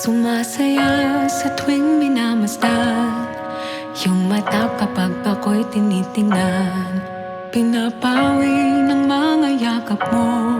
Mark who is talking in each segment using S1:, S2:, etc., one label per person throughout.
S1: Sumasaya sa tuwing minamasdan. Yung mata kapag ako'y tinitingnan Pinapawi ng mga yakap mo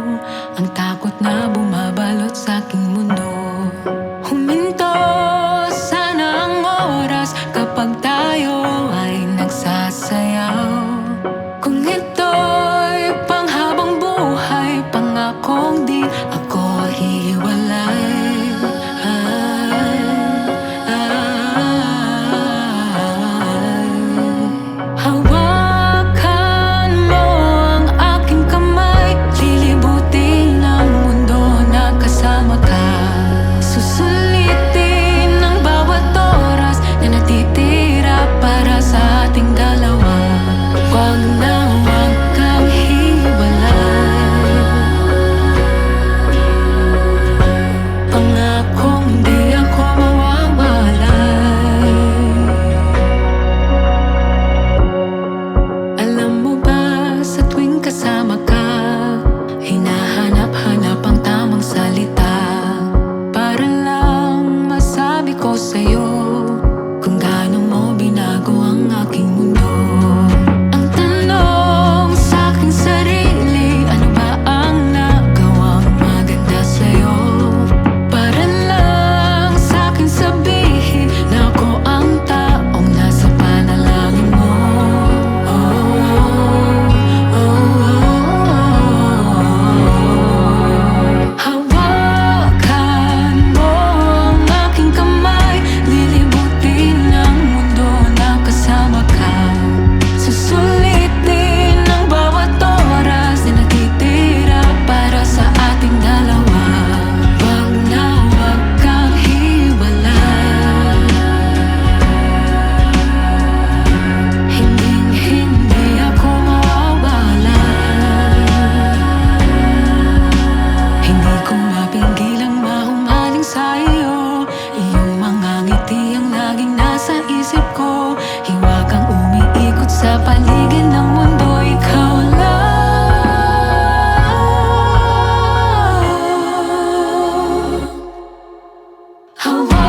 S1: Hawaii.